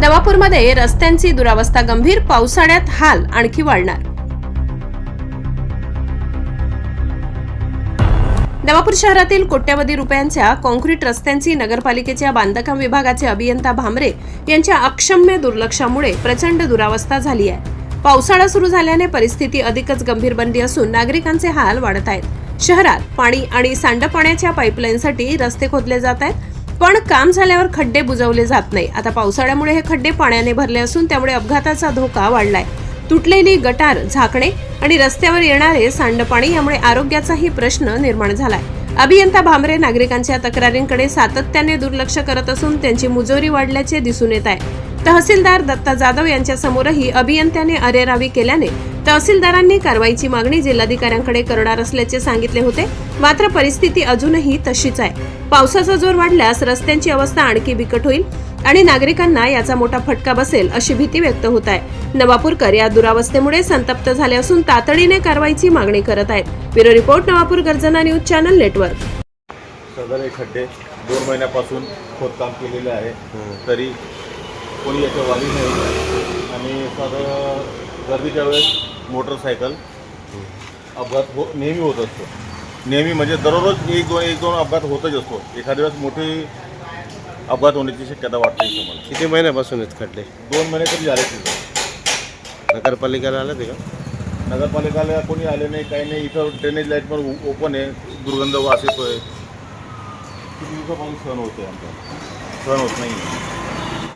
नवापूरमध्ये रस्त्यांची दुरावस्था गंभीर पावसाळ्यात हाल आणखी वाढणार. नवापूर शहरातील कोट्यवधी रुपयांच्या कॉन्क्रीट रस्त्यांची नगरपालिकेच्या बांधकाम विभागाचे अभियंता भामरे यांच्या अक्षम्य दुर्लक्षामुळे प्रचंड दुरावस्था झाली आहे. पावसाळा सुरू झाल्याने परिस्थिती अधिकच गंभीर बनली असून नागरिकांचे हाल वाढत आहेत. शहरात पाणी आणि सांडपाण्याच्या पाईपलाईनसाठी रस्ते खोदले जात आहेत. पण काम झाल्यावर खड्डे बुजवले जात नाही. आता पावसाळ्यामुळे हे खड्डे पाण्याने भरले असून त्यामुळे अपघाताचा धोका वाढलाय. तुटलेली गटार झाकणे आणि रस्त्यावर येणारे सांडपाणी यामुळे आरोग्याचाही प्रश्न निर्माण झालाय. अभियंता भामरे नागरिकांच्या तक्रारींकडे सातत्याने दुर्लक्ष करत असून त्यांची मुजोरी वाढल्याचे दिसून येत आहे. तहसीलदार दत्ता जाधव यांच्या समोरही अभियंत्याने अरेरावी केल्याने तहसीलदारांनी कारवाईची मागणी जिल्हाधिकाऱ्यांकडे करणार असल्याचे सांगितले होते. मात्र परिस्थिती अजूनही तशीच आहे. पावसाचा जोर वाढल्यास रस्त्यांची अवस्था आणखी बिकट होईल आणि नागरिकांना याचा मोठा फटका बसेल अशी भीती व्यक्त होत आहे. नवापूरकर या दुरावस्थेमुळे संतप्त झाले असून तातडीने कारवाईची मागणी करत आहेत. ब्युरो रिपोर्ट नवापूर गर्जना न्यूज चॅनल नेटवर्क. सदर खड्डे दोन महिन्यापासून खोदकाम केलेले आहे. तरी कोणी याच्या वाली नाही. आणि साधं गर्दीच्या वेळेस मोटरसायकल. अपघात हो नेहमी होत असतो. नेहमी म्हणजे दररोज एक दोन एक दोन अपघात होतच असतो. एखाद्या वेळेस मोठी अपघात होण्याची शक्यता वाटते इथं मला किती महिन्यापासून आहेत खड्डे? दोन महिने तरी झाले तिथं नगरपालिकेला आलं ते का? नगरपालिकाला कोणी आले नाही काही नाही. इथं ड्रेनेज लाइट पण ओपन आहे. दुर्गंध वास येतोय. किती दिवसापासून सहन होतोय आमचा? सहन होत नाही